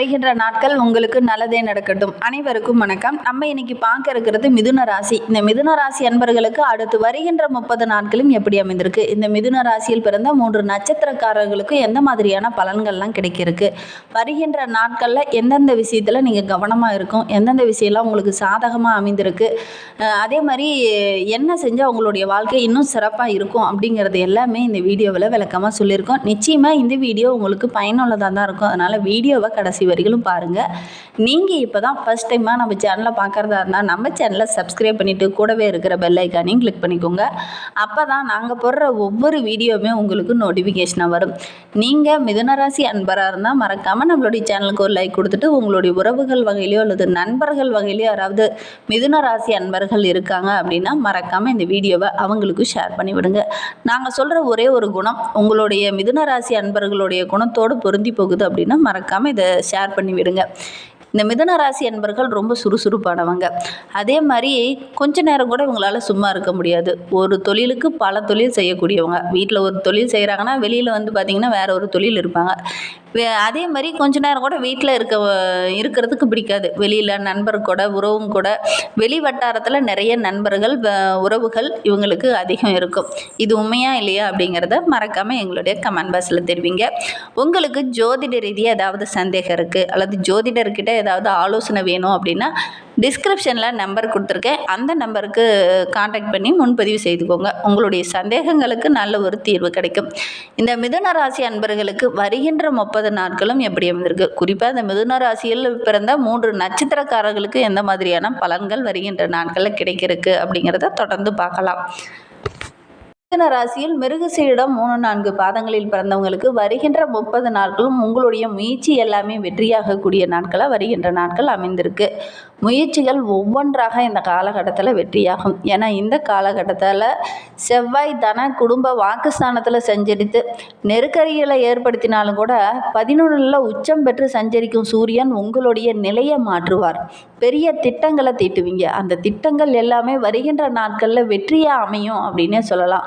வருகின்ற நாட்கள் உங்களுக்கு நல்லதே நடக்கட்டும். அனைவருக்கும் வணக்கம். நம்ம இன்னைக்கு பார்க்க இருக்கிறது மிதுன ராசி. இந்த மிதுன ராசி அன்பர்களுக்கு அடுத்து வருகின்ற முப்பது நாட்களும் எப்படி அமைந்திருக்கு? இந்த மிதுன ராசியில் பிறந்த மூன்று நட்சத்திரக்காரர்களுக்கு எந்த மாதிரியான பலன்கள்லாம் கிடைக்கிருக்கு? வருகின்ற நாட்களில் எந்தெந்த விஷயத்தில் நீங்கள் கவனமாக இருக்கும்? எந்தெந்த விஷயம்லாம் உங்களுக்கு சாதகமாக அமைந்திருக்கு? அதே மாதிரி என்ன செஞ்சால் உங்களுடைய வாழ்க்கை இன்னும் சிறப்பாக இருக்கும் அப்படிங்கிறது எல்லாமே இந்த வீடியோவில் விளக்கமாக சொல்லியிருக்கோம். நிச்சயமாக இந்த வீடியோ உங்களுக்கு பயனுள்ளதாக தான் இருக்கும். அதனால் வீடியோவை கடைசி வரைகளும் பாருங்கள் நீங்கள் இப்போ தான் ஃபஸ்ட் டைமாக நம்ம சேனலை பார்க்குறதா இருந்தால் நம்ம சேனலை சப்ஸ்கிரைப் பண்ணிவிட்டு கூடவே இருக்கிற பெல் ஐக்கானையும் கிளிக் பண்ணிக்கோங்க. அப்போ தான் நாங்கள் போடுற ஒவ்வொரு வீடியோவுமே உங்களுக்கு நோட்டிஃபிகேஷனாக வரும். நீங்கள் மிதுனராசி அன்பராக இருந்தால் மறக்காமல் நம்மளுடைய சேனலுக்கு ஒரு லைக் கொடுத்துட்டு உங்களுடைய உறவுகள் வகையிலையோ அல்லது நண்பர்கள் வகையிலையோ யாராவது மிதுன ராசி அன்பர்கள் இருக்காங்க அப்படின்னா மறக்காமல் இந்த வீடியோவை அவங்களுக்கு ஷேர் பண்ணி விடுங்க. நாங்கள் சொல்கிற ஒரே ஒரு குணம் உங்களுடைய மிதுன ராசி அன்பர்களுடைய குணத்தோடு பொருந்தி போகுது அப்படின்னா மறக்காமல் இதை ஷேர் ஷேர் பண்ணி விடுங்க. இந்த மிதன ராசி அன்பர்கள் ரொம்ப சுறுசுறுப்பானவங்க. அதே மாதிரி கொஞ்ச நேரம் கூட இவங்களால சும்மா இருக்க முடியாது. ஒரு தொழிலுக்கு பல தொழில் செய்யக்கூடியவங்க. வீட்டில் ஒரு தொழில் செய்கிறாங்கன்னா வெளியில் வந்து பார்த்திங்கன்னா வேற ஒரு தொழில் இருப்பாங்க. அதே மாதிரி கொஞ்ச நேரம் கூட வீட்டில் இருக்க இருக்கிறதுக்கு பிடிக்காது. வெளியில் நண்பர் கூட உறவும் கூட. வெளி வட்டாரத்தில் நிறைய நண்பர்கள் வ- உறவுகள் இவங்களுக்கு அதிகம் இருக்கும். இது உண்மையா இல்லையா அப்படிங்கிறத மறக்காமல் எங்களுடைய கமெண்ட் பாக்ஸில் தெரிவிங்க. உங்களுக்கு ஜோதிட ரீதியாக ஏதாவது சந்தேகம் இருக்குது அல்லது ஜோதிடர்கிட்ட ஏதாவது ஆலோசனை வேணும் அப்படின்னா டிஸ்கிரிப்ஷனில் நம்பர் கொடுத்துருக்கேன். அந்த நம்பருக்கு காண்டாக்ட் பண்ணி முன்பதிவு செய்துக்கோங்க. உங்களுடைய சந்தேகங்களுக்கு நல்ல ஒரு தீர்வு கிடைக்கும். இந்த மிதுன ராசி அன்பர்களுக்கு வருகின்ற முப்பது நாட்களும் எப்படி அமைந்திருக்கு? குறிப்பாக இந்த மிதுன ராசியில் பிறந்த மூன்று நட்சத்திரக்காரர்களுக்கு எந்த மாதிரியான பலன்கள் வருகின்ற நாட்களில் கிடைக்கிறதுக்கு அப்படிங்கிறத தொடர்ந்து பார்க்கலாம். மிதுன ராசியில் மிருகசீடம் மூணு நான்கு பாதங்களில் பிறந்தவங்களுக்கு வருகின்ற முப்பது நாட்களும் உங்களுடைய முயற்சி எல்லாமே வெற்றியாகக்கூடிய நாட்களாக வருகின்ற நாட்கள் அமைந்திருக்கு. முயற்சிகள் ஒவ்வொன்றாக இந்த காலகட்டத்தில் வெற்றியாகும். ஏன்னா இந்த காலகட்டத்தில் செவ்வாய் தன குடும்ப வாக்குஸ்தானத்தில் சஞ்சரித்து நெருக்கடிகளை ஏற்படுத்தினாலும் கூட பதினொன்றில் உச்சம் பெற்று சஞ்சரிக்கும் சூரியன் உங்களுடைய நிலையை மாற்றுவார். பெரிய திட்டங்களை தீட்டுவீங்க. அந்த திட்டங்கள் எல்லாமே வருகின்ற நாட்களில் வெற்றியாக அமையும் அப்படின்னே சொல்லலாம்.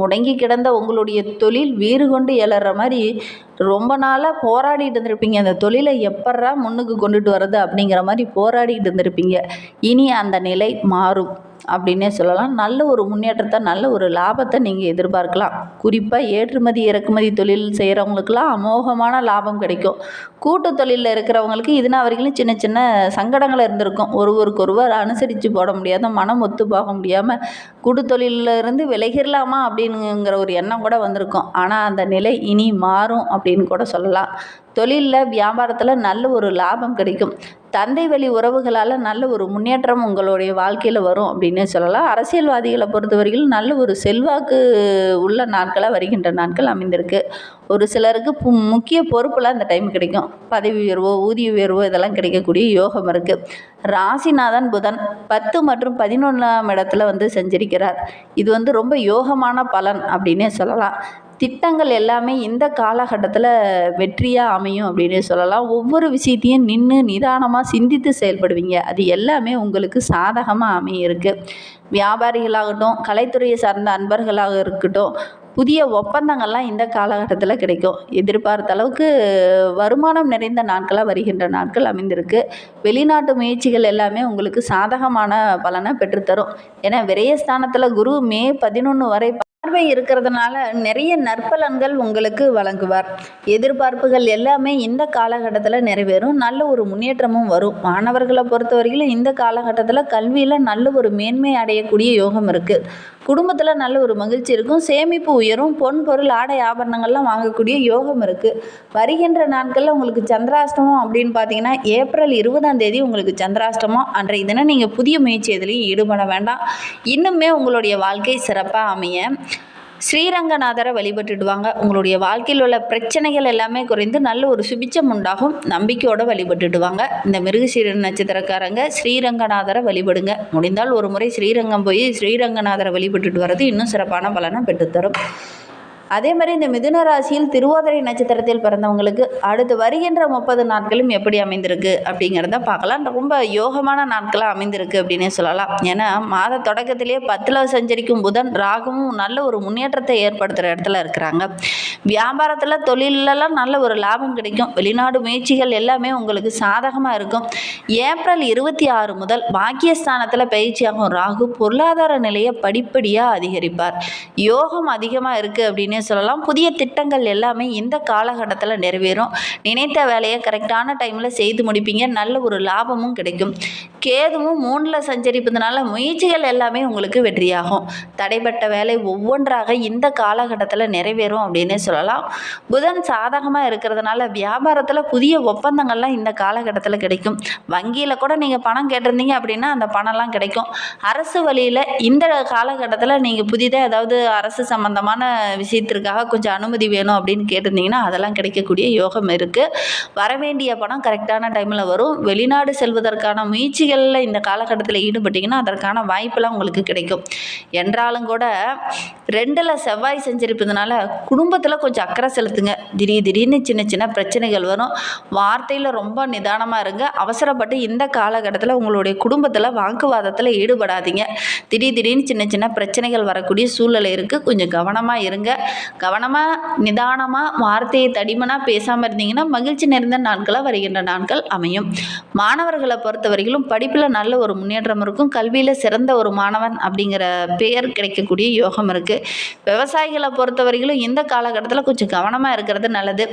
முடங்கி கிடந்த உங்களுடைய தொழில் வீறு கொண்டு எழற மாதிரி ரொம்ப நாளாக போராடிட்டு இருந்திருப்பீங்க. அந்த தொழிலை எப்பட்றா முன்னுக்கு கொண்டுட்டு வர்றது அப்படிங்கிற மாதிரி போராடிட்டு இருந்திருப்பீங்க. இனி அந்த நிலை மாறும் அப்படின்னே சொல்லலாம். நல்ல ஒரு முன்னேற்றத்தை நல்ல ஒரு லாபத்தை நீங்கள் எதிர்பார்க்கலாம். குறிப்பாக ஏற்றுமதி இறக்குமதி தொழில் செய்கிறவங்களுக்கெல்லாம் அமோகமான லாபம் கிடைக்கும். கூட்டு தொழிலில் இருக்கிறவங்களுக்கு இதுனா வரைக்கும் சின்ன சின்ன சங்கடங்கள் இருந்திருக்கும். ஒருவருக்கு ஒருவர் அனுசரித்து போட முடியாத மனம் ஒத்து போக முடியாமல் கூட்டு தொழிலில் இருந்து விலகிடலாமா அப்படின்னுங்கிற ஒரு எண்ணம் கூட வந்திருக்கும். ஆனால் அந்த நிலை இனி மாறும் அப்படின்னு கூட சொல்லலாம். தொழிலில் வியாபாரத்தில் நல்ல ஒரு லாபம் கிடைக்கும். தந்தை வழி உறவுகளால் நல்ல ஒரு முன்னேற்றம் உங்களுடைய வாழ்க்கையில் வரும் அப்படின்னு சொல்லலாம். அரசியல்வாதிகளை பொறுத்தவரையிலும் நல்ல ஒரு செல்வாக்கு உள்ள நாட்களாக வருகின்ற நாட்கள் அமைந்திருக்கு. ஒரு சிலருக்கு முக்கிய பொறுப்புலாம் இந்த டைம் கிடைக்கும். பதவி உயர்வோ ஊதிய உயர்வோ இதெல்லாம் கிடைக்கக்கூடிய யோகம் இருக்குது ராசிநாதன் புதன் பத்து மற்றும் பதினொன்றாம் இடத்துல வந்து செஞ்சிருக்கிறார். இது வந்து ரொம்ப யோகமான பலன் அப்படின்னே சொல்லலாம். திட்டங்கள் எல்லாமே இந்த காலகட்டத்தில் வெற்றியாக அமையும் அப்படின்னு சொல்லலாம். ஒவ்வொரு விஷயத்தையும் நின்று நிதானமாக சிந்தித்து செயல்படுவீங்க. அது எல்லாமே உங்களுக்கு சாதகமாக அமையிருக்கு. வியாபாரிகளாகட்டும் கலைத்துறையை சார்ந்த அன்பர்களாக இருக்கட்டும் புதிய ஒப்பந்தங்கள்லாம் இந்த காலகட்டத்தில் கிடைக்கும். எதிர்பார்த்த அளவுக்கு வருமானம் நிறைந்த நாட்களாக வருகின்ற நாட்கள் அமைந்திருக்கு. வெளிநாட்டு முயற்சிகள் எல்லாமே உங்களுக்கு சாதகமான பலனை பெற்றுத்தரும். ஏன்னா விரயஸ்தானத்தில் குரு மே பதினொன்று வரை பார்வை இருக்கிறதுனால நிறைய நற்பலன்கள் உங்களுக்கு வழங்குவார். எதிர்பார்ப்புகள் எல்லாமே இந்த காலகட்டத்தில் நிறைவேறும். நல்ல ஒரு முன்னேற்றமும் வரும். மாணவர்களை பொறுத்தவரையிலும் இந்த காலகட்டத்தில் கல்வியில் நல்ல ஒரு மேன்மை அடையக்கூடிய யோகம் இருக்குது குடும்பத்தில் நல்ல ஒரு மகிழ்ச்சி இருக்கும். சேமிப்பு உயரும். பொன் பொருள் ஆடை ஆபரணங்கள்லாம் வாங்கக்கூடிய யோகம் இருக்குது வருகின்ற நாட்களில் உங்களுக்கு சந்திராஷ்டமம் அப்படின்னு பார்த்தீங்கன்னா ஏப்ரல் இருபதாம் தேதி உங்களுக்கு சந்திராஷ்டமம். அன்றைய தினம் நீங்கள் புதிய முயற்சி எதுலையும் ஈடுபட வேண்டாம். இன்னுமே உங்களுடைய வாழ்க்கை சிறப்பாக அமைய. ஸ்ரீரங்கநாதரை வழிபட்டுடுவாங்க. உங்களுடைய வாழ்க்கையில் உள்ள பிரச்சனைகள் எல்லாமே குறைந்து நல்ல ஒரு சுபிச்சம் உண்டாகும். நம்பிக்கையோட வழிபட்டுடுவாங்க. இந்த மிருகசீர நட்சத்திரக்காரங்க ஸ்ரீரங்கநாதரை வழிபடுங்க. முடிந்தால் ஒரு முறை ஸ்ரீரங்கம் போய் ஸ்ரீரங்கநாதரை வழிபட்டுட்டு வர்றது இன்னும் சிறப்பான பலனை பெற்றுத்தரும். அதே மாதிரி இந்த மிதுன ராசியில் திருவாதிரை நட்சத்திரத்தில் பிறந்தவங்களுக்கு அடுத்து வருகின்ற முப்பது நாட்களும் எப்படி அமைந்திருக்கு அப்படிங்கிறத பார்க்கலாம். ரொம்ப யோகமான நாட்களாக அமைந்திருக்கு அப்படின்னே சொல்லலாம். ஏன்னா மாத தொடக்கத்திலேயே பத்தில் சஞ்சரிக்கும் புதன் ராகுவும் நல்ல ஒரு முன்னேற்றத்தை ஏற்படுத்துகிற இடத்துல இருக்கிறாங்க. வியாபாரத்தில் தொழிலெல்லாம் நல்ல ஒரு லாபம் கிடைக்கும். வெளிநாடு முயற்சிகள் எல்லாமே உங்களுக்கு சாதகமாக இருக்கும். ஏப்ரல் இருபத்தி ஆறு முதல் பாக்கியஸ்தானத்தில் பயிற்சியாகும் ராகு பொருளாதார நிலையை படிப்படியாக அதிகரிப்பார். யோகம் அதிகமாக இருக்குது அப்படின்னு சொல்லலாம். புதிய திட்டங்கள் எல்லாமே இந்த காலகட்டத்தில் நிறைவேறும். நினைத்த வேலையை கரெக்டான டைமில் செய்து முடிப்பீங்க. நல்ல ஒரு லாபமும் கிடைக்கும். கேதுவும் மூணில் சஞ்சரிப்பதனால முயற்சிகள் எல்லாமே உங்களுக்கு வெற்றியாகும். தடைப்பட்ட வேலை ஒவ்வொன்றாக இந்த காலகட்டத்தில் நிறைவேறும் அப்படின்னே சொல்லலாம். புதன் சாதகமாக இருக்கிறதுனால வியாபாரத்தில் புதிய ஒப்பந்தங்கள்லாம் இந்த காலகட்டத்தில் கிடைக்கும். வங்கியில் கூட நீங்கள் பணம் கேட்டிருந்தீங்க அப்படின்னா அந்த பணம்லாம் கிடைக்கும். அரசு வழியில் இந்த காலகட்டத்தில் நீங்கள் புதிதாக ஏதாவது அரசு சம்மந்தமான விஷயத்திற்காக கொஞ்சம் அனுமதி வேணும் அப்படின்னு கேட்டிருந்தீங்கன்னா அதெல்லாம் கிடைக்கக்கூடிய யோகம் இருக்குது வரவேண்டிய பணம் கரெக்டான டைமில் வரும். வெளிநாடு செல்வதற்கான முயற்சிகளில் இந்த காலகட்டத்தில் ஈடுபட்டிங்கன்னா அதற்கான வாய்ப்பெல்லாம் உங்களுக்கு கிடைக்கும். என்றாலும் கூட ரெண்டில் செவ்வாய் செஞ்சிருப்பதுனால குடும்பத்தில் கொஞ்சம் அக்கறை செலுத்துங்க. திடீர் திடீர்னு சின்ன சின்ன பிரச்சனைகள் வரும். வார்த்தையில் ரொம்ப நிதானமாக இருங்க. அவசரப்பட்டு இந்த காலகட்டத்தில் உங்களுடைய குடும்பத்தில் வாக்குவாதத்தில் ஈடுபடாதீங்க. திடீர் திடீர்னு சின்ன சின்ன பிரச்சனைகள் வரக்கூடிய சூழ்நிலை இருக்குது கொஞ்சம் கவனமாக இருங்க. கவனமாக நிதானமாக வார்த்தையை தடிமனாக பேசாமல் இருந்தீங்கன்னா மகிழ்ச்சி நிறைந்த நாட்களாக வருகின்ற நாட்கள் அமையும். மாணவர்களை பொறுத்தவரையிலும் படிப்பில் நல்ல ஒரு முன்னேற்றம் இருக்கும். கல்வியில் சிறந்த ஒரு மாணவன் அப்படிங்கிற பெயர் கிடைக்கக்கூடிய யோகம் இருக்குது விவசாயிகளை பொறுத்தவரையிலும் இந்த காலகட்டத்தில் கொஞ்சம் கவனமாக இருக்கிறது நல்லது.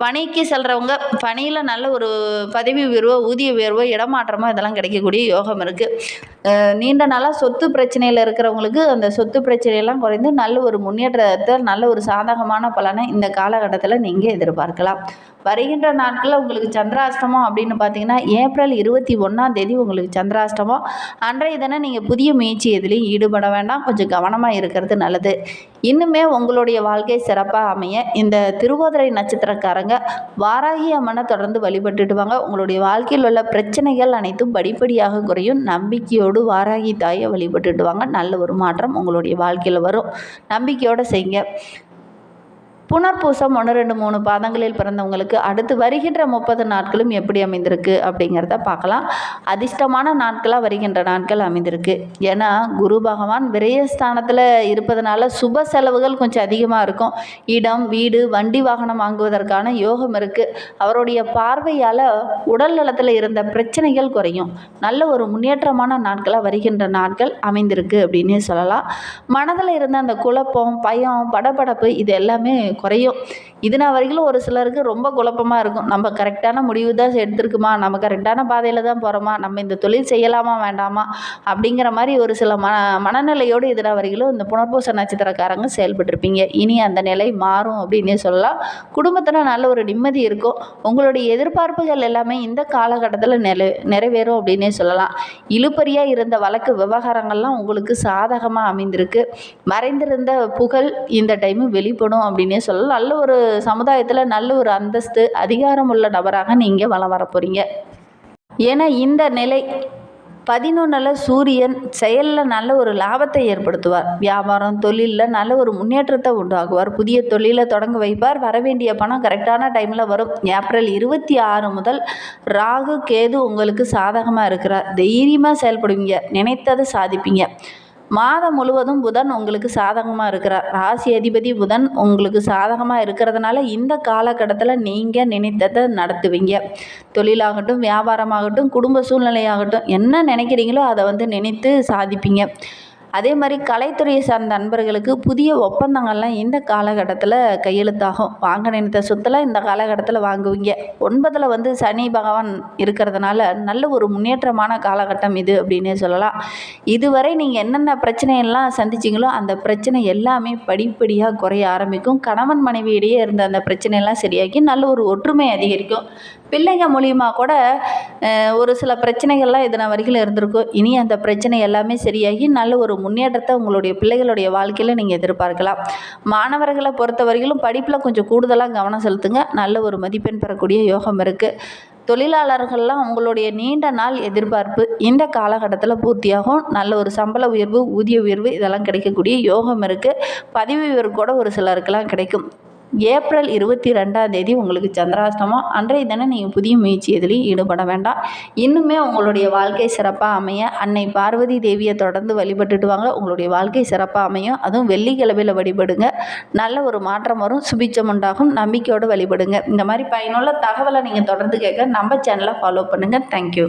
பணிக்கு செல்கிறவங்க பணியில் நல்ல ஒரு பதவி உயர்வோ ஊதிய உயர்வோ இடமாற்றமோ இதெல்லாம் கிடைக்கக்கூடிய யோகம் இருக்குது நீண்ட நாளாக சொத்து பிரச்சனையில் இருக்கிறவங்களுக்கு அந்த சொத்து பிரச்சனையெல்லாம் குறைந்து நல்ல ஒரு முன்னேற்றத்தை நல்ல ஒரு சாதகமான பலனை இந்த காலகட்டத்தில் நீங்கள் எதிர்பார்க்கலாம். வருகின்ற நாட்களில் உங்களுக்கு சந்திராஷ்டமம் அப்படின்னு பார்த்தீங்கன்னா ஏப்ரல் இருபத்தி ஒன்றாம் தேதி உங்களுக்கு சந்திராஷ்டமம். அன்றைய தினம் நீங்கள் புதிய முயற்சி எதுலேயும் ஈடுபட வேண்டாம். கொஞ்சம் கவனமாக இருக்கிறது நல்லது. இன்னுமே உங்களுடைய வாழ்க்கை சிறப்பாக அமைய இந்த திருவோதரை நட்சத்திரக்காரங்க வாராகி அம்மனை தொடர்ந்து வழிபட்டுட்டு வாங்க உங்களுடைய வாழ்க்கையில் உள்ள பிரச்சனைகள் அனைத்தும் படிப்படியாக குறையும். நம்பிக்கையோடு வாராகி தாயை வழிபட்டுட்டு வாங்க நல்ல ஒரு மாற்றம் உங்களுடைய வாழ்க்கையில் வரும். நம்பிக்கையோடு செய்யுங்க. புனர்பூசம் ஒன்று ரெண்டு மூணு பாதங்களில் பிறந்தவங்களுக்கு அடுத்து வருகின்ற முப்பது நாட்களும் எப்படி அமைந்திருக்கு அப்படிங்கிறத பார்க்கலாம். அதிர்ஷ்டமான நாட்களாக வருகின்ற நாட்கள் அமைந்திருக்கு. ஏன்னா குரு பகவான் விரயஸ்தானத்தில் இருப்பதனால சுப செலவுகள் கொஞ்சம் அதிகமாக இருக்கும். இடம் வீடு வண்டி வாகனம் வாங்குவதற்கான யோகம் இருக்குது அவருடைய பார்வையால் உடல் நலத்தில் இருந்த பிரச்சனைகள் குறையும். நல்ல ஒரு முன்னேற்றமான நாட்களாக வருகின்ற நாட்கள் அமைந்திருக்கு அப்படின்னே சொல்லலாம். மனதில் இருந்த அந்த குழப்பம் பயம் படபடப்பு இது எல்லாமே குறையும். இதுனா வரைக்கும் ஒரு சிலருக்கு ரொம்ப குழப்பமாக இருக்கும். நம்ம கரெக்டான முடிவு தான் எடுத்திருக்குமா? நம்ம கரெக்டான பாதையில் தான் போகிறோமா நம்ம இந்த தொழில் செய்யலாமா வேண்டாமா? அப்படிங்கிற மாதிரி ஒரு சில மன மனநிலையோடு இதுனா வரைக்கும் இந்த புனர்பூச நட்சத்திரக்காரங்க செயல்பட்டிருப்பீங்க. இனி அந்த நிலை மாறும் அப்படின்னே சொல்லலாம். குடும்பத்தில் நல்ல ஒரு நிம்மதி இருக்கும். உங்களுடைய எதிர்பார்ப்புகள் எல்லாமே இந்த காலகட்டத்தில் நிலை நிறைவேறும் அப்படின்னே சொல்லலாம். இழுப்பறியாக இருந்த வழக்கு விவகாரங்கள்லாம் உங்களுக்கு சாதகமாக அமைந்திருக்கு. மறைந்திருந்த புகழ் இந்த டைமு வெளிப்படும் அப்படின்னே சொல்லலாம் நல்ல ஒரு சமுதாயத்தில் நல்ல ஒரு அந்தஸ்து அதிகாரம் உள்ள நபராக நீங்கள் வளம் வர போகிறீங்க ஏன்னா இந்த நிலை பதினொன்றில் சூரியன் செயலில் நல்ல ஒரு லாபத்தை ஏற்படுத்துவார். வியாபாரம் தொழிலில் நல்ல ஒரு முன்னேற்றத்தை உண்டாக்குவார். புதிய தொழிலை தொடங்க வைப்பார். வரவேண்டிய பணம் கரெக்டான டைமில் வரும். ஏப்ரல் இருபத்தி ஆறு முதல் ராகு கேது உங்களுக்கு சாதகமாக இருக்கிறார். தைரியமாக செயல்படுவீங்க. நினைத்ததை சாதிப்பீங்க. மாதம் முழுவதும் புதன் உங்களுக்கு சாதகமாக இருக்கிறார். ராசி அதிபதி புதன் உங்களுக்கு சாதகமாக இருக்கிறதுனால இந்த காலகட்டத்தில் நீங்கள் நினைத்ததை நடத்துவீங்க. தொழிலாகட்டும் வியாபாரமாகட்டும் குடும்ப சூழ்நிலையாகட்டும் என்ன நினைக்கிறீங்களோ அதை வந்து நினைத்து சாதிப்பீங்க. அதே மாதிரி கலைத்துறையை சார்ந்த நண்பர்களுக்கு புதிய ஒப்பந்தங்கள்லாம் இந்த காலகட்டத்தில் கையெழுத்தாகும். வாங்க நினைத்த சொத்தெல்லாம் இந்த காலகட்டத்தில் வாங்குவீங்க. ஒன்பதில் வந்து சனி பகவான் இருக்கிறதுனால நல்ல ஒரு முன்னேற்றமான காலகட்டம் இது அப்படின்னே சொல்லலாம். இதுவரை நீங்கள் என்னென்ன பிரச்சனையெல்லாம் சந்திச்சிங்களோ அந்த பிரச்சனை எல்லாமே படிப்படியாக குறைய ஆரம்பிக்கும். கணவன் மனைவியிடையே இருந்த அந்த பிரச்சனையெல்லாம் சரியாகி நல்ல ஒரு ஒற்றுமை அதிகரிக்கும். பிள்ளைங்க மூலியமாக கூட ஒரு சில பிரச்சனைகள்லாம் இதன வரைக்கும் இருந்திருக்கும் இனி அந்த பிரச்சனை எல்லாமே சரியாகி நல்ல ஒரு முன்னேற்றத்தை உங்களுடைய பிள்ளைகளுடைய வாழ்க்கையில் நீங்கள் எதிர்பார்க்கலாம். மாணவர்களை பொறுத்த வரையிலும் படிப்பில் கொஞ்சம் கூடுதலாக கவனம் செலுத்துங்க. நல்ல ஒரு மதிப்பெண் பெறக்கூடிய யோகம் இருக்குது தொழிலாளர்கள்லாம் உங்களுடைய நீண்ட நாள் எதிர்பார்ப்பு இந்த காலகட்டத்தில் பூர்த்தியாகும். நல்ல ஒரு சம்பள உயர்வு ஊதிய உயர்வு இதெல்லாம் கிடைக்கக்கூடிய யோகம் இருக்குது பதவி உயர்வு கூட ஒரு சிலருக்கெல்லாம் கிடைக்கும். ஏப்ரல் இருபத்தி ரெண்டாம் தேதி உங்களுக்கு சந்திராஷ்டமம். அன்றைய தினம் நீங்கள் புதிய முயற்சி எதுலேயும் ஈடுபட வேண்டாம். இன்னுமே உங்களுடைய வாழ்க்கை சிறப்பாக அமைய அன்னை பார்வதி தேவியை தொடர்ந்து வழிபட்டுட்டு வாங்க. உங்களுடைய வாழ்க்கை சிறப்பாக அமையும். அதுவும் வெள்ளிக்கிழமையில் வழிபடுங்க. நல்ல ஒரு மாற்றம் வரும். சுபிச்சம் உண்டாகும். நம்பிக்கையோடு வழிபடுங்க. இந்த மாதிரி பயனுள்ள தகவலை நீங்கள் தொடர்ந்து கேட்க நம்ம சேனலை ஃபாலோ பண்ணுங்கள் தேங்க்யூ